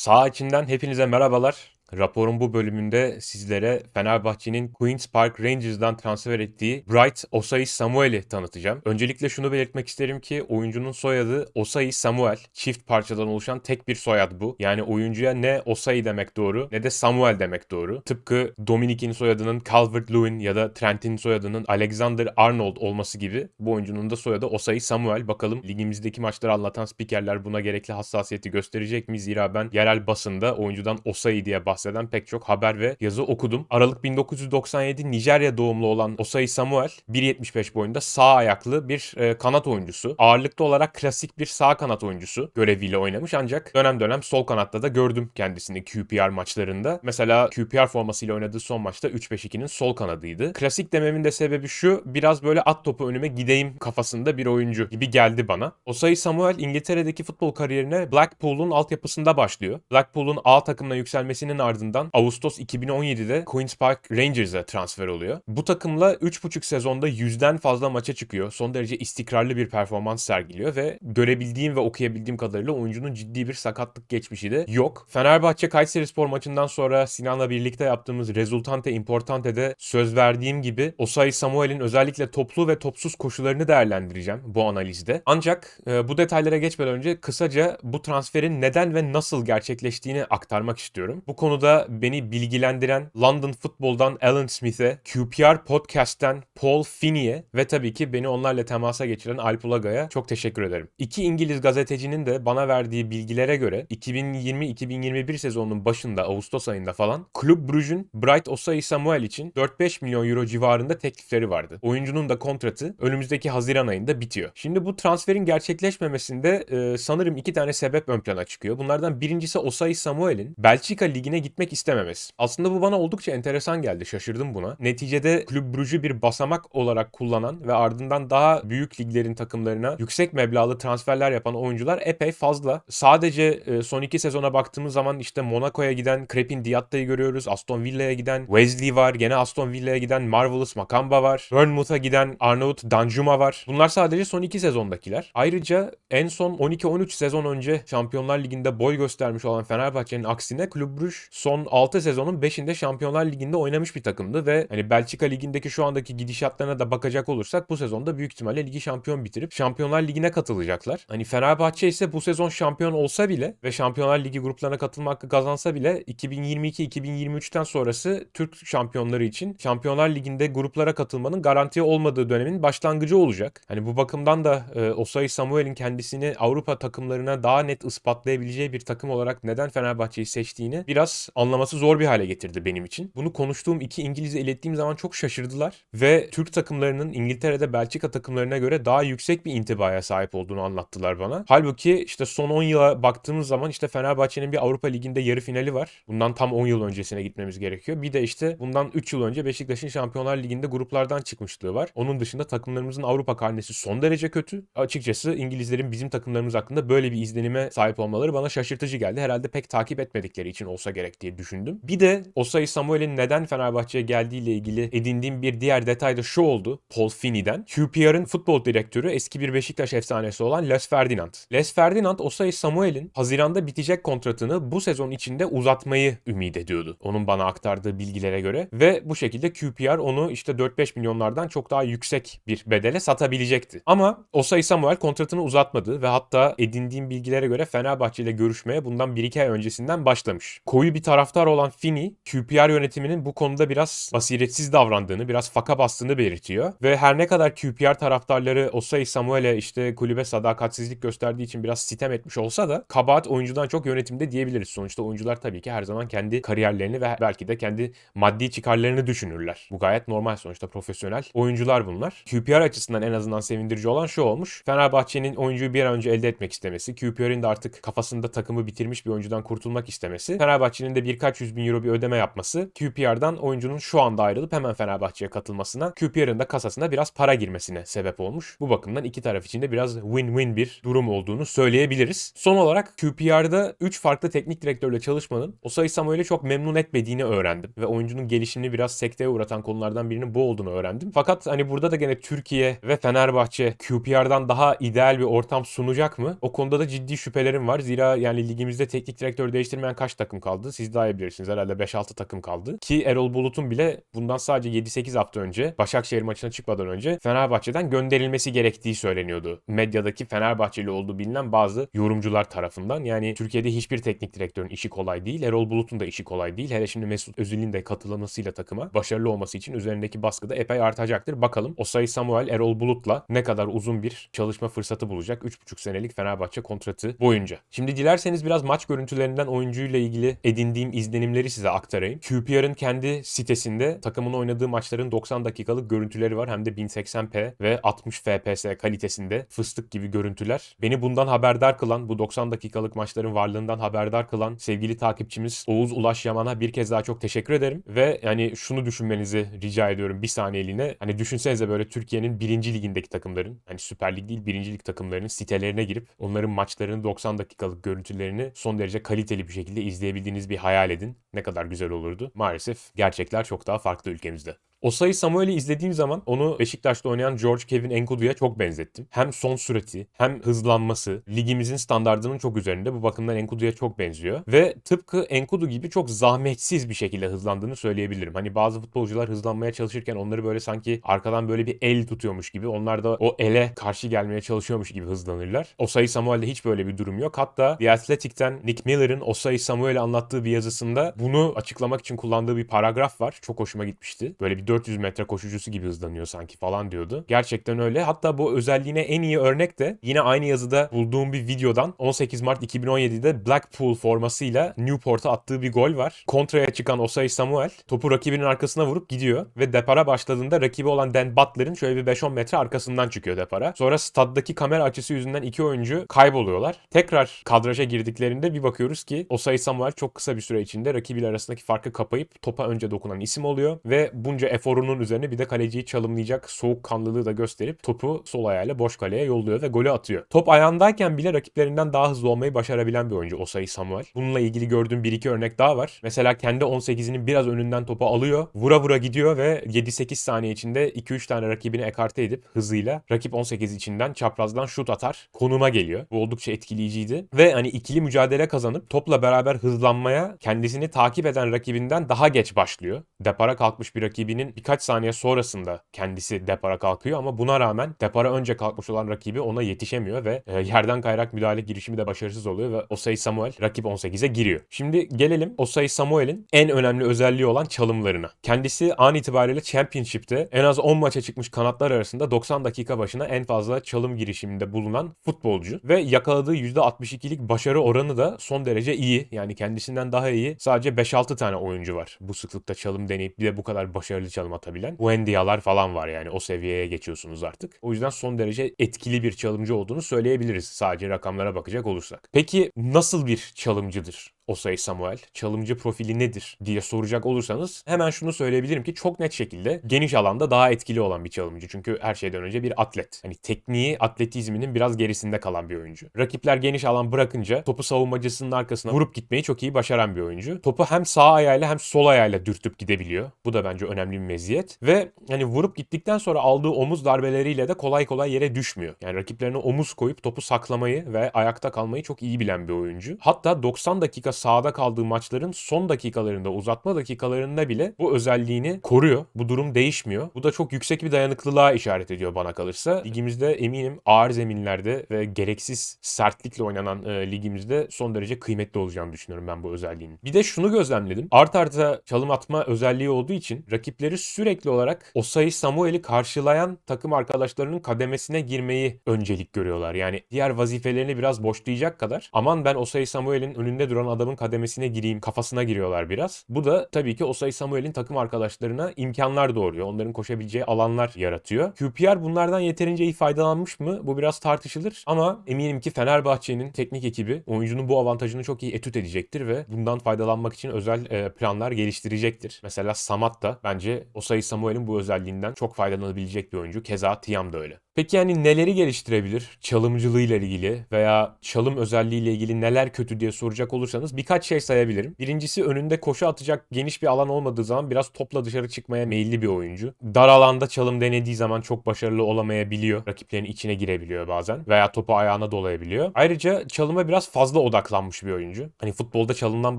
Sağ içinden hepinize merhabalar. Raporun bu bölümünde sizlere Fenerbahçe'nin Queen's Park Rangers'dan transfer ettiği Bright Osayi Samuel'i tanıtacağım. Öncelikle şunu belirtmek isterim ki oyuncunun soyadı Osayi Samuel. Çift parçadan oluşan tek bir soyad bu. Yani oyuncuya ne Osayi demek doğru ne de Samuel demek doğru. Tıpkı Dominic'in soyadının Calvert-Lewin ya da Trent'in soyadının Alexander Arnold olması gibi bu oyuncunun da soyadı Osayi Samuel. Bakalım ligimizdeki maçları anlatan spikerler buna gerekli hassasiyeti gösterecek mi? Zira ben yerel basında oyuncudan Osayi diye bahsediyorum bahseden pek çok haber ve yazı okudum. Aralık 1997 Nijerya doğumlu olan Osayi Samuel 1.75 boyunda sağ ayaklı bir e, kanat oyuncusu. Ağırlıklı olarak klasik bir sağ kanat oyuncusu göreviyle oynamış ancak dönem dönem sol kanatta da gördüm kendisini QPR maçlarında. Mesela QPR formasıyla oynadığı son maçta 3-5-2'nin sol kanadıydı. Klasik dememin de sebebi şu biraz böyle at topu önüme gideyim kafasında bir oyuncu gibi geldi bana. Osayi Samuel İngiltere'deki futbol kariyerine Blackpool'un altyapısında başlıyor. Blackpool'un A takımına yükselmesinin ardından Ağustos 2017'de Queen's Park Rangers'a transfer oluyor. Bu takımla 3,5 sezonda 100'den fazla maça çıkıyor. Son derece istikrarlı bir performans sergiliyor ve görebildiğim ve okuyabildiğim kadarıyla oyuncunun ciddi bir sakatlık geçmişi de yok. Fenerbahçe Kayserispor maçından sonra Sinan'la birlikte yaptığımız Resultante Importante'de söz verdiğim gibi Osayi Samuel'in özellikle toplu ve topsuz koşularını değerlendireceğim bu analizde. Ancak e, bu detaylara geçmeden önce kısaca bu transferin neden ve nasıl gerçekleştiğini aktarmak istiyorum. Bu konuda konuda beni bilgilendiren London Football'dan Alan Smith'e, QPR Podcast'ten Paul Finney'e ve tabii ki beni onlarla temasa geçiren Alp Ulagay'a çok teşekkür ederim. İki İngiliz gazetecinin de bana verdiği bilgilere göre 2020-2021 sezonunun başında Ağustos ayında falan Kulüp Brugge'ün Bright Osayi Samuel için 4-5 milyon euro civarında teklifleri vardı. Oyuncunun da kontratı önümüzdeki Haziran ayında bitiyor. Şimdi bu transferin gerçekleşmemesinde e, sanırım iki tane sebep ön plana çıkıyor. Bunlardan birincisi Osayi Samuel'in Belçika Ligi'ne gitmek istememesi. Aslında bu bana oldukça enteresan geldi. Şaşırdım buna. Neticede Kulüp Brugge'ü bir basamak olarak kullanan ve ardından daha büyük liglerin takımlarına yüksek meblağlı transferler yapan oyuncular epey fazla. Sadece e, son iki sezona baktığımız zaman işte Monaco'ya giden Crepin Diatta'yı görüyoruz. Aston Villa'ya giden Wesley var. Gene Aston Villa'ya giden Marvelous Makamba var. Bournemouth'a giden Arnaut Danjuma var. Bunlar sadece son iki sezondakiler. Ayrıca en son 12-13 sezon önce Şampiyonlar Ligi'nde boy göstermiş olan Fenerbahçe'nin aksine Kulüp Brugge son 6 sezonun 5'inde Şampiyonlar Ligi'nde oynamış bir takımdı ve hani Belçika Ligi'ndeki şu andaki gidişatlarına da bakacak olursak bu sezonda büyük ihtimalle ligi şampiyon bitirip Şampiyonlar Ligi'ne katılacaklar. Hani Fenerbahçe ise bu sezon şampiyon olsa bile ve Şampiyonlar Ligi gruplarına katılma hakkı kazansa bile 2022-2023'ten sonrası Türk şampiyonları için Şampiyonlar Ligi'nde gruplara katılmanın garanti olmadığı dönemin başlangıcı olacak. Hani bu bakımdan da e, Osayi Samuel'in kendisini Avrupa takımlarına daha net ispatlayabileceği bir takım olarak neden Fenerbahçe'yi seçtiğini biraz anlaması zor bir hale getirdi benim için. Bunu konuştuğum iki İngiliz'e ilettiğim zaman çok şaşırdılar ve Türk takımlarının İngiltere'de Belçika takımlarına göre daha yüksek bir intibaya sahip olduğunu anlattılar bana. Halbuki işte son 10 yıla baktığımız zaman işte Fenerbahçe'nin bir Avrupa Ligi'nde yarı finali var. Bundan tam 10 yıl öncesine gitmemiz gerekiyor. Bir de işte bundan 3 yıl önce Beşiktaş'ın Şampiyonlar Ligi'nde gruplardan çıkmışlığı var. Onun dışında takımlarımızın Avrupa karnesi son derece kötü. Açıkçası İngilizlerin bizim takımlarımız hakkında böyle bir izlenime sahip olmaları bana şaşırtıcı geldi. Herhalde pek takip etmedikleri için olsa gerek diye düşündüm. Bir de Osayi Samuel'in neden Fenerbahçe'ye geldiğiyle ilgili edindiğim bir diğer detay da şu oldu Paul Finney'den. QPR'ın futbol direktörü eski bir Beşiktaş efsanesi olan Les Ferdinand. Les Ferdinand Osayi Samuel'in Haziran'da bitecek kontratını bu sezon içinde uzatmayı ümit ediyordu. Onun bana aktardığı bilgilere göre ve bu şekilde QPR onu işte 4-5 milyonlardan çok daha yüksek bir bedele satabilecekti. Ama Osayi Samuel kontratını uzatmadı ve hatta edindiğim bilgilere göre Fenerbahçe ile görüşmeye bundan 1-2 ay öncesinden başlamış. Koyu bir taraftar olan Finney, QPR yönetiminin bu konuda biraz basiretsiz davrandığını, biraz faka bastığını belirtiyor. Ve her ne kadar QPR taraftarları Osayi Samuel'e işte kulübe sadakatsizlik gösterdiği için biraz sitem etmiş olsa da kabahat oyuncudan çok yönetimde diyebiliriz. Sonuçta oyuncular tabii ki her zaman kendi kariyerlerini ve belki de kendi maddi çıkarlarını düşünürler. Bu gayet normal sonuçta profesyonel oyuncular bunlar. QPR açısından en azından sevindirici olan şu olmuş. Fenerbahçe'nin oyuncuyu bir an önce elde etmek istemesi, QPR'in de artık kafasında takımı bitirmiş bir oyuncudan kurtulmak istemesi. Fenerbahçe'nin Fenerbahçe'nin de birkaç yüz bin euro bir ödeme yapması QPR'dan oyuncunun şu anda ayrılıp hemen Fenerbahçe'ye katılmasına QPR'ın da kasasına biraz para girmesine sebep olmuş. Bu bakımdan iki taraf için de biraz win-win bir durum olduğunu söyleyebiliriz. Son olarak QPR'da 3 farklı teknik direktörle çalışmanın Osayi Samuel'i çok memnun etmediğini öğrendim ve oyuncunun gelişimini biraz sekteye uğratan konulardan birinin bu olduğunu öğrendim. Fakat hani burada da gene Türkiye ve Fenerbahçe QPR'dan daha ideal bir ortam sunacak mı? O konuda da ciddi şüphelerim var. Zira yani ligimizde teknik direktör değiştirmeyen kaç takım kaldı? Siz daha iyi bilirsiniz. Herhalde 5-6 takım kaldı. Ki Erol Bulut'un bile bundan sadece 7-8 hafta önce Başakşehir maçına çıkmadan önce Fenerbahçe'den gönderilmesi gerektiği söyleniyordu. Medyadaki Fenerbahçeli olduğu bilinen bazı yorumcular tarafından. Yani Türkiye'de hiçbir teknik direktörün işi kolay değil. Erol Bulut'un da işi kolay değil. Hele şimdi Mesut Özil'in de katılmasıyla takıma başarılı olması için üzerindeki baskı da epey artacaktır. Bakalım Osayi Samuel Erol Bulut'la ne kadar uzun bir çalışma fırsatı bulacak 3,5 senelik Fenerbahçe kontratı boyunca. Şimdi dilerseniz biraz maç görüntülerinden oyuncuyla ilgili edindiğim izlenimleri size aktarayım. QPR'ın kendi sitesinde takımın oynadığı maçların 90 dakikalık görüntüleri var. Hem de 1080p ve 60 fps kalitesinde fıstık gibi görüntüler. Beni bundan haberdar kılan, bu 90 dakikalık maçların varlığından haberdar kılan sevgili takipçimiz Oğuz Ulaş Yaman'a bir kez daha çok teşekkür ederim. Ve yani şunu düşünmenizi rica ediyorum bir saniyeliğine. Hani düşünsenize böyle Türkiye'nin birinci ligindeki takımların, hani Süper Lig değil birinci lig takımlarının sitelerine girip onların maçlarını 90 dakikalık görüntülerini son derece kaliteli bir şekilde izleyebildiğiniz bir hayal edin. Ne kadar güzel olurdu. Maalesef gerçekler çok daha farklı ülkemizde. Osayi Samuel'i izlediğim zaman onu Beşiktaş'ta oynayan George Kevin Enkudu'ya çok benzettim. Hem son sürati hem hızlanması ligimizin standartının çok üzerinde. Bu bakımdan Enkudu'ya çok benziyor. Ve tıpkı Enkudu gibi çok zahmetsiz bir şekilde hızlandığını söyleyebilirim. Hani bazı futbolcular hızlanmaya çalışırken onları böyle sanki arkadan böyle bir el tutuyormuş gibi. Onlar da o ele karşı gelmeye çalışıyormuş gibi hızlanırlar. Osayi Samuel'de hiç böyle bir durum yok. Hatta The Athletic'ten Nick Miller'ın Osayi Samuel'i anlattığı bir yazısında bunu açıklamak için kullandığı bir paragraf var. Çok hoşuma gitmişti. Böyle bir 400 metre koşucusu gibi hızlanıyor sanki falan diyordu. Gerçekten öyle. Hatta bu özelliğine en iyi örnek de yine aynı yazıda bulduğum bir videodan 18 Mart 2017'de Blackpool formasıyla Newport'a attığı bir gol var. Kontraya çıkan Osayi Samuel topu rakibinin arkasına vurup gidiyor ve depara başladığında rakibi olan Dan Butler'ın şöyle bir 5-10 metre arkasından çıkıyor depara. Sonra staddaki kamera açısı yüzünden iki oyuncu kayboluyorlar. Tekrar kadraja girdiklerinde bir bakıyoruz ki Osayi Samuel çok kısa bir süre içinde rakibiyle arasındaki farkı kapayıp topa önce dokunan isim oluyor ve bunca eforunun üzerine bir de kaleciyi çalımlayacak soğukkanlılığı da gösterip topu sol ayağıyla boş kaleye yolluyor ve golü atıyor. Top ayağındayken bile rakiplerinden daha hızlı olmayı başarabilen bir oyuncu Osayi Samuel. Bununla ilgili gördüğüm bir iki örnek daha var. Mesela kendi 18'inin biraz önünden topu alıyor, vura vura gidiyor ve 7-8 saniye içinde 2-3 tane rakibini ekarte edip hızıyla rakip 18 içinden çaprazdan şut atar. Konuma geliyor. Bu oldukça etkileyiciydi. Ve hani ikili mücadele kazanıp topla beraber hızlanmaya kendisini takip eden rakibinden daha geç başlıyor. Depara kalkmış bir rakibinin birkaç saniye sonrasında kendisi depara kalkıyor ama buna rağmen depara önce kalkmış olan rakibi ona yetişemiyor ve e, yerden kayrak müdahale girişimi de başarısız oluyor ve Osayi Samuel rakip 18'e giriyor. Şimdi gelelim Osayi Samuel'in en önemli özelliği olan çalımlarına. Kendisi an itibariyle Championship'te en az 10 maça çıkmış kanatlar arasında 90 dakika başına en fazla çalım girişiminde bulunan futbolcu ve yakaladığı %62'lik başarı oranı da son derece iyi. Yani kendisinden daha iyi sadece 5-6 tane oyuncu var. Bu sıklıkta çalım deneyip bir de bu kadar başarılı çalım atabilen. Wendy'alar falan var yani o seviyeye geçiyorsunuz artık. O yüzden son derece etkili bir çalımcı olduğunu söyleyebiliriz sadece rakamlara bakacak olursak. Peki nasıl bir çalımcıdır? Osayi Samuel çalımcı profili nedir diye soracak olursanız hemen şunu söyleyebilirim ki çok net şekilde geniş alanda daha etkili olan bir çalımcı. Çünkü her şeyden önce bir atlet. Hani tekniği atletizminin biraz gerisinde kalan bir oyuncu. Rakipler geniş alan bırakınca topu savunmacısının arkasına vurup gitmeyi çok iyi başaran bir oyuncu. Topu hem sağ ayağıyla hem sol ayağıyla dürtüp gidebiliyor. Bu da bence önemli bir meziyet. Ve hani vurup gittikten sonra aldığı omuz darbeleriyle de kolay kolay yere düşmüyor. Yani rakiplerine omuz koyup topu saklamayı ve ayakta kalmayı çok iyi bilen bir oyuncu. Hatta 90 dakika sahada kaldığı maçların son dakikalarında, uzatma dakikalarında bile bu özelliğini koruyor. Bu durum değişmiyor. Bu da çok yüksek bir dayanıklılığa işaret ediyor bana kalırsa. Ligimizde eminim ağır zeminlerde ve gereksiz sertlikle oynanan e, ligimizde son derece kıymetli olacağını düşünüyorum ben bu özelliğin. Bir de şunu gözlemledim. Art arda çalım atma özelliği olduğu için rakipleri sürekli olarak Osayi Samuel'i karşılayan takım arkadaşlarının kademesine girmeyi öncelik görüyorlar. Yani diğer vazifelerini biraz boşlayacak kadar aman ben Osayi Samuel'in önünde duran adam adamın kademesine gireyim kafasına giriyorlar biraz. Bu da tabii ki Osay Samuel'in takım arkadaşlarına imkanlar doğuruyor. Onların koşabileceği alanlar yaratıyor. QPR bunlardan yeterince iyi faydalanmış mı? Bu biraz tartışılır ama eminim ki Fenerbahçe'nin teknik ekibi oyuncunun bu avantajını çok iyi etüt edecektir ve bundan faydalanmak için özel e, planlar geliştirecektir. Mesela Samat da bence Osay Samuel'in bu özelliğinden çok faydalanabilecek bir oyuncu. Keza Tiam da öyle. Peki yani neleri geliştirebilir çalımcılığıyla ilgili veya çalım özelliğiyle ilgili neler kötü diye soracak olursanız birkaç şey sayabilirim. Birincisi önünde koşu atacak geniş bir alan olmadığı zaman biraz topla dışarı çıkmaya meyilli bir oyuncu. Dar alanda çalım denediği zaman çok başarılı olamayabiliyor. Rakiplerin içine girebiliyor bazen veya topu ayağına dolayabiliyor. Ayrıca çalıma biraz fazla odaklanmış bir oyuncu. Hani futbolda çalımdan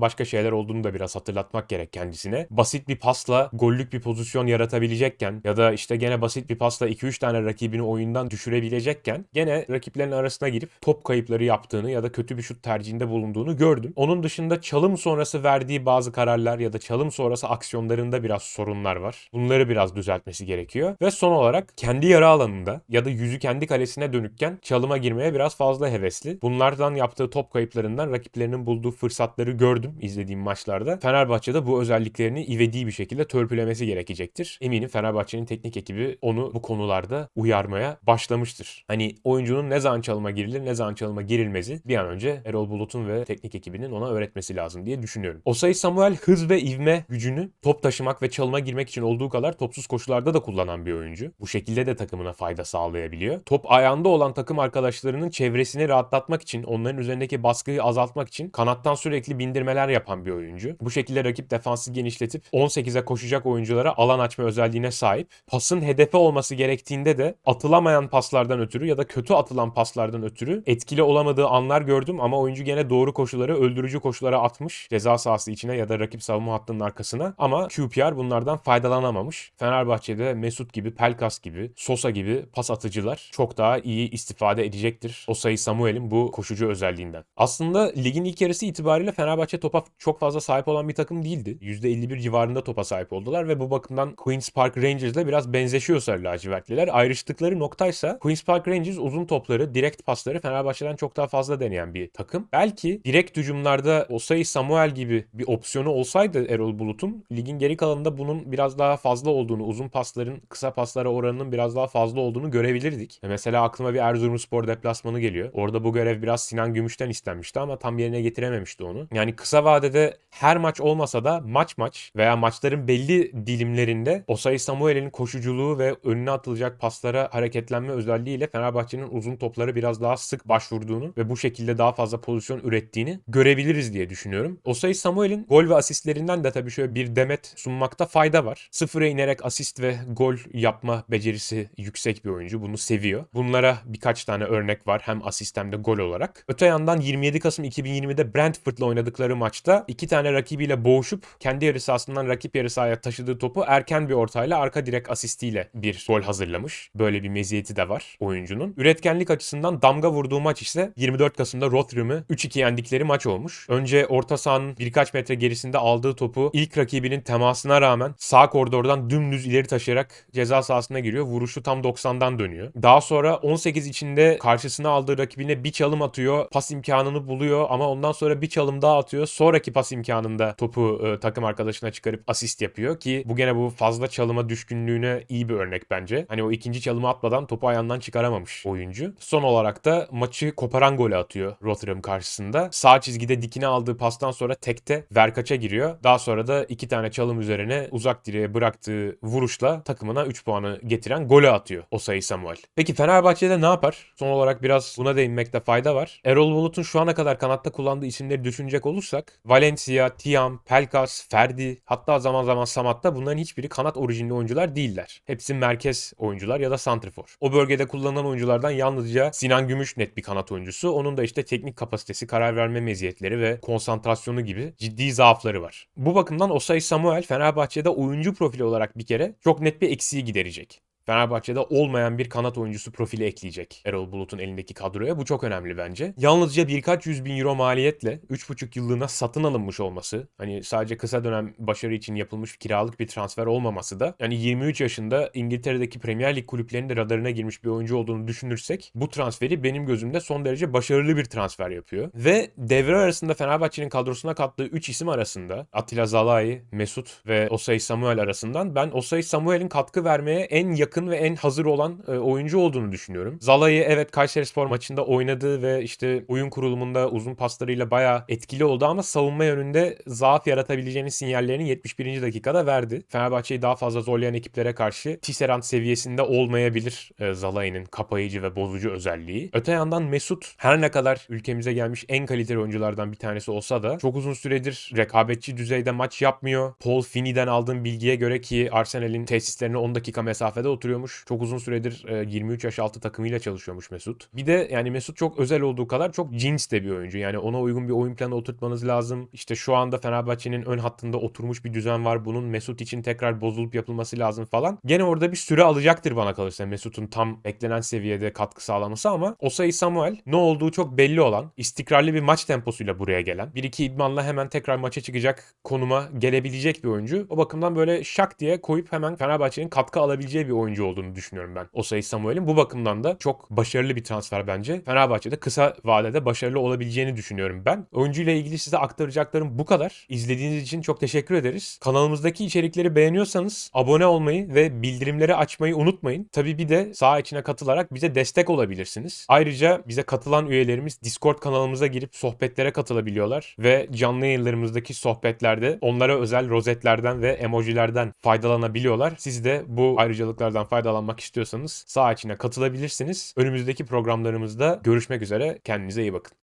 başka şeyler olduğunu da biraz hatırlatmak gerek kendisine. Basit bir pasla gollük bir pozisyon yaratabilecekken ya da işte gene basit bir pasla 2-3 tane rakibini oyundan düşürebilecekken gene rakiplerin arasına girip top kayıpları yaptığını ya da kötü bir şut tercihinde bulunduğunu gördüm. Onun dışında çalım sonrası verdiği bazı kararlar ya da çalım sonrası aksiyonlarında biraz sorunlar var. Bunları biraz düzeltmesi gerekiyor. Ve son olarak kendi yarı alanında ya da yüzü kendi kalesine dönükken çalıma girmeye biraz fazla hevesli. Bunlardan yaptığı top kayıplarından rakiplerinin bulduğu fırsatları gördüm izlediğim maçlarda. Fenerbahçe'de bu özelliklerini ivedi bir şekilde törpülemesi gerekecektir. Eminim Fenerbahçe'nin teknik ekibi onu bu konularda uyarmaya başlamıştır. Hani oyuncunun ne zaman çalıma girilir ne zaman çalıma girilmezi bir an önce Erol Bulut'un ve teknik ekibinin ona öğretmesi lazım diye düşünüyorum. Osay Samuel hız ve ivme gücünü top taşımak ve çalıma girmek için olduğu kadar topsuz koşularda da kullanan bir oyuncu. Bu şekilde de takımına fayda sağlayabiliyor. Top ayağında olan takım arkadaşlarının çevresini rahatlatmak için, onların üzerindeki baskıyı azaltmak için kanattan sürekli bindirmeler yapan bir oyuncu. Bu şekilde rakip defansı genişletip 18'e koşacak oyunculara alan açma özelliğine sahip. Pasın hedefe olması gerektiğinde de atılamayan paslardan ötürü ya da kötü atılan paslardan ötürü etkili olamadığı anlar gördüm ama oyuncu gene doğru koşuları öldürücü koşulara atmış ceza sahası içine ya da rakip savunma hattının arkasına ama QPR bunlardan faydalanamamış. Fenerbahçe'de Mesut gibi, Pelkas gibi, Sosa gibi pas atıcılar çok daha iyi istifade edecektir. O sayı Samuel'in bu koşucu özelliğinden. Aslında ligin ilk yarısı itibariyle Fenerbahçe topa çok fazla sahip olan bir takım değildi. %51 civarında topa sahip oldular ve bu bakımdan Queen's Park Rangers'la biraz benzeşiyor sarı lacivertliler. Ayrıştıkları noktaysa Queen's Park Rangers uzun topları, direkt pasları Fenerbahçe'den çok daha fazla deneyen bir takım. Belki direkt hücumlarda Osayi Samuel gibi bir opsiyonu olsaydı Erol Bulut'un ligin geri kalanında bunun biraz daha fazla olduğunu, uzun pasların kısa paslara oranının biraz daha fazla olduğunu görebilirdik. Mesela aklıma bir Erzurumspor deplasmanı geliyor. Orada bu görev biraz Sinan Gümüş'ten istenmişti ama tam yerine getirememişti onu. Yani kısa vadede her maç olmasa da maç maç veya maçların belli dilimlerinde Osayi Samuel'in koşuculuğu ve önüne atılacak paslara hareketlenme özelliğiyle Fenerbahçe'nin uzun topları biraz daha sık başvurduğunu ve bu şekilde daha fazla pozisyon ürettiğini görebiliriz diye düşünüyorum. Osayi Samuel'in gol ve asistlerinden de tabii şöyle bir demet sunmakta fayda var. Sıfıra inerek asist ve gol yapma becerisi yüksek bir oyuncu. Bunu seviyor. Bunlara birkaç tane örnek var hem asist hem de gol olarak. Öte yandan 27 Kasım 2020'de Brentford'la oynadıkları maçta iki tane rakibiyle boğuşup kendi yarı sahasından rakip yarı sahaya taşıdığı topu erken bir ortayla arka direk asistiyle bir gol hazırlamış. Böyle bir meziyeti de var oyuncunun. Üretkenlik açısından damga vurduğu maç ise 24 Kasım'da Rotherham'ı 3-2 yendikleri maç olmuş. Önce orta sahanın birkaç metre gerisinde aldığı topu ilk rakibinin temasına rağmen sağ koridordan dümdüz ileri taşıyarak ceza sahasına giriyor. Vuruşu tam 90'dan dönüyor. Daha sonra 18 içinde karşısına aldığı rakibine bir çalım atıyor. Pas imkanını buluyor ama ondan sonra bir çalım daha atıyor. Sonraki pas imkanında topu e, takım arkadaşına çıkarıp asist yapıyor ki bu gene bu fazla çalıma düşkünlüğüne iyi bir örnek bence. Hani o ikinci çalımı atmadan topu ayağından çıkaramamış oyuncu. Son olarak da maçı koparan golü atıyor Rotherham karşısında. Sağ çizgide dikine aldığı pastan sonra tekte Verkaç'a giriyor. Daha sonra da iki tane çalım üzerine uzak direğe bıraktığı vuruşla takımına 3 puanı getiren golü atıyor o sayı Samuel. Peki Fenerbahçe'de ne yapar? Son olarak biraz buna değinmekte fayda var. Erol Bulut'un şu ana kadar kanatta kullandığı isimleri düşünecek olursak Valencia, Tiam, Pelkas, Ferdi hatta zaman zaman Samat'ta bunların hiçbiri kanat orijinli oyuncular değiller. Hepsi merkez oyuncular ya da santrifor. O bölgede kullanılan oyunculardan yalnızca Sinan Gümüş net bir kanat oyuncusu. Onun da işte teknik kapasitesi, karar verme meziyetleri ve konsantrasyonu gibi ciddi zaafları var. Bu bakımdan Osay Samuel Fenerbahçe'de oyuncu profili olarak bir kere çok net bir eksiği giderecek. Fenerbahçe'de olmayan bir kanat oyuncusu profili ekleyecek Erol Bulut'un elindeki kadroya. Bu çok önemli bence. Yalnızca birkaç yüz bin euro maliyetle 3,5 yıllığına satın alınmış olması, hani sadece kısa dönem başarı için yapılmış kiralık bir transfer olmaması da yani 23 yaşında İngiltere'deki Premier Lig kulüplerinin de radarına girmiş bir oyuncu olduğunu düşünürsek bu transferi benim gözümde son derece başarılı bir transfer yapıyor. Ve devre arasında Fenerbahçe'nin kadrosuna kattığı 3 isim arasında Attila Zalai, Mesut ve Osay Samuel arasından ben Osay Samuel'in katkı vermeye en yakın ve en hazır olan e, oyuncu olduğunu düşünüyorum. Zalai evet Kayserispor maçında oynadı ve işte oyun kurulumunda uzun paslarıyla bayağı etkili oldu ama savunma yönünde zaaf yaratabileceğini sinyallerini 71. dakikada verdi. Fenerbahçe'yi daha fazla zorlayan ekiplere karşı Tisserand seviyesinde olmayabilir e, Zalai'nin kapayıcı ve bozucu özelliği. Öte yandan Mesut her ne kadar ülkemize gelmiş en kaliteli oyunculardan bir tanesi olsa da çok uzun süredir rekabetçi düzeyde maç yapmıyor. Paul Finney'den aldığım bilgiye göre ki Arsenal'in tesislerine 10 dakika mesafede oturuyormuş. Çok uzun süredir e, 23 yaş altı takımıyla çalışıyormuş Mesut. Bir de yani Mesut çok özel olduğu kadar çok cins de bir oyuncu. Yani ona uygun bir oyun planı oturtmanız lazım. İşte şu anda Fenerbahçe'nin ön hattında oturmuş bir düzen var. Bunun Mesut için tekrar bozulup yapılması lazım falan. Gene orada bir süre alacaktır bana kalırsa Mesut'un tam beklenen seviyede katkı sağlaması ama Osayi Samuel ne olduğu çok belli olan, istikrarlı bir maç temposuyla buraya gelen, bir iki idmanla hemen tekrar maça çıkacak konuma gelebilecek bir oyuncu. O bakımdan böyle şak diye koyup hemen Fenerbahçe'nin katkı alabileceği bir oyuncu olduğunu düşünüyorum ben. Osayi Samuel'in bu bakımdan da çok başarılı bir transfer bence. Fenerbahçe'de kısa vadede başarılı olabileceğini düşünüyorum ben. Oyuncuyla ilgili size aktaracaklarım bu kadar. İzlediğiniz için çok teşekkür ederiz. Kanalımızdaki içerikleri beğeniyorsanız abone olmayı ve bildirimleri açmayı unutmayın. Tabii bir de sağ içine katılarak bize destek olabilirsiniz. Ayrıca bize katılan üyelerimiz Discord kanalımıza girip sohbetlere katılabiliyorlar ve canlı yayınlarımızdaki sohbetlerde onlara özel rozetlerden ve emojilerden faydalanabiliyorlar. Siz de bu ayrıcalıklardan faydalanmak istiyorsanız sağ içine katılabilirsiniz. Önümüzdeki programlarımızda görüşmek üzere. Kendinize iyi bakın.